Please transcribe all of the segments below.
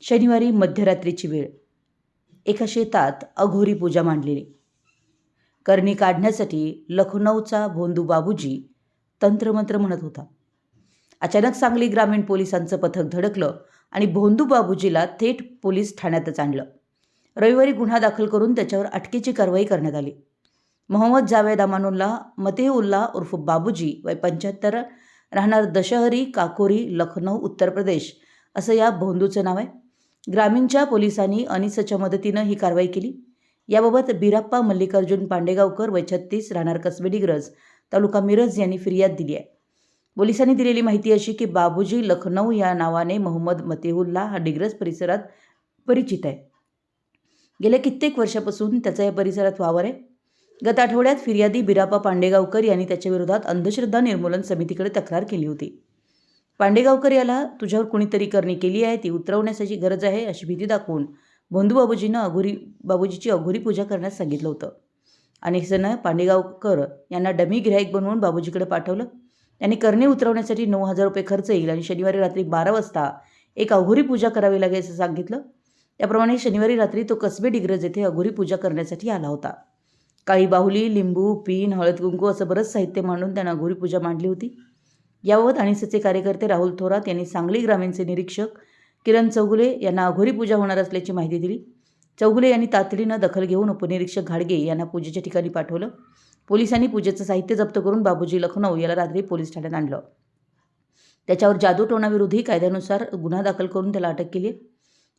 शनिवारी मध्यरात्रीची वेळ. एका शेतात अघोरी पूजा मांडलेली. करणी काढण्यासाठी लखनौचा भोंदू बाबूजी तंत्रमंत्र म्हणत होता. अचानक सांगली ग्रामीण पोलिसांचं पथक धडकलं आणि भोंदू बाबूजीला थेट पोलीस ठाण्यातच आणलं. रविवारी गुन्हा दाखल करून त्याच्यावर अटकेची कारवाई करण्यात आली. मोहम्मद जावेद अमानुल्ला मतेउल्ला उर्फ बाबूजी वय पंच्याहत्तर राहणार दशहरी काकोरी लखनौ उत्तर प्रदेश असं या भोंदूचं नाव आहे. ग्रामीणच्या पोलिसांनी अनिसच्या मदतीनं ही कारवाई केली. याबाबत बिराप्पा मल्लिकार्जुन पांडेगावकर वय छत्तीस राहणार कसबे डिग्रज तालुका मिरज यांनी फिर्याद दिली आहे. पोलिसांनी दिलेली माहिती अशी की बाबूजी लखनौ या नावाने मोहम्मद मतेहुल्ला हा डिग्रज परिसरात परिचित आहे. गेल्या कित्येक वर्षापासून त्याचा या परिसरात वावर आहे. गत आठवड्यात फिर्यादी बिराप्पा पांडेगावकर यांनी त्याच्याविरोधात अंधश्रद्धा निर्मूलन समितीकडे तक्रार केली होती. पांडेगावकर याला तुझ्यावर कुणीतरी करणी केली आहे ती उतरवण्यासाठी गरज आहे अशी भीती दाखवून भोंदू बाबूजीनं अघोरी बाबूजीची अघोरी पूजा करण्यास सांगितलं होतं. अनेकजणं पांडेगावकर यांना डमी गिराईक बनवून बाबूजीकडे पाठवलं. त्यांनी करणे उतरवण्यासाठी नऊ हजार रुपये खर्च येईल आणि शनिवारी रात्री बारा वाजता एक अघोरी पूजा करावी लागेल असं सांगितलं. त्याप्रमाणे शनिवारी रात्री तो कसबे डिग्रज येथे अघोरी पूजा करण्यासाठी आला होता. काळी बाहुली लिंबू पीन हळद कुंकू असं बरंच साहित्य मांडून त्यानं अघोरी पूजा मांडली होती. याबाबत अनिसचे कार्यकर्ते राहुल थोरात यांनी सांगली ग्रामीणचे निरीक्षक किरण चौगुले यांना अघोरी पूजा होणार असल्याची माहिती दिली. चौगुले यांनी तातडीनं दखल घेऊन उपनिरीक्षक घाडगे यांना पूजेच्या ठिकाणी पाठवलं. पोलिसांनी पूजेचं साहित्य जप्त करून बाबूजी लखनौ याला रात्री पोलीस ठाण्यात आणलं. त्याच्यावर जादूटोणाविरोधी कायद्यानुसार गुन्हा दाखल करून त्याला अटक केली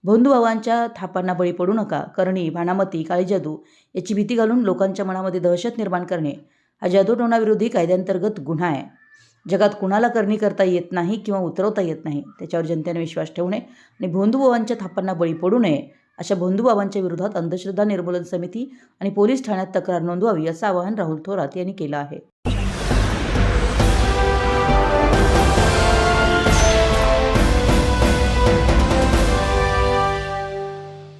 भोंदू भावांच्या थापांना बळी पडू नका करणी भानामती काळी जादू याची भीती घालून लोकांच्या मनामध्ये दहशत निर्माण करणे हा जादूटोणाविरोधी कायद्यांतर्गत गुन्हा आहे. जगात कुणाला करणी करता येत नाही किंवा उतरवता येत नाही त्याच्यावर जनतेने विश्वास ठेवू नये आणि भोंदूबाबांच्या थापांना बळी पडू नये अशा भोंदूबाबांच्या विरोधात अंधश्रद्धा निर्मूलन समिती आणि पोलीस ठाण्यात तक्रार नोंदवावी असं आवाहन राहुल थोरात यांनी केलं आहे.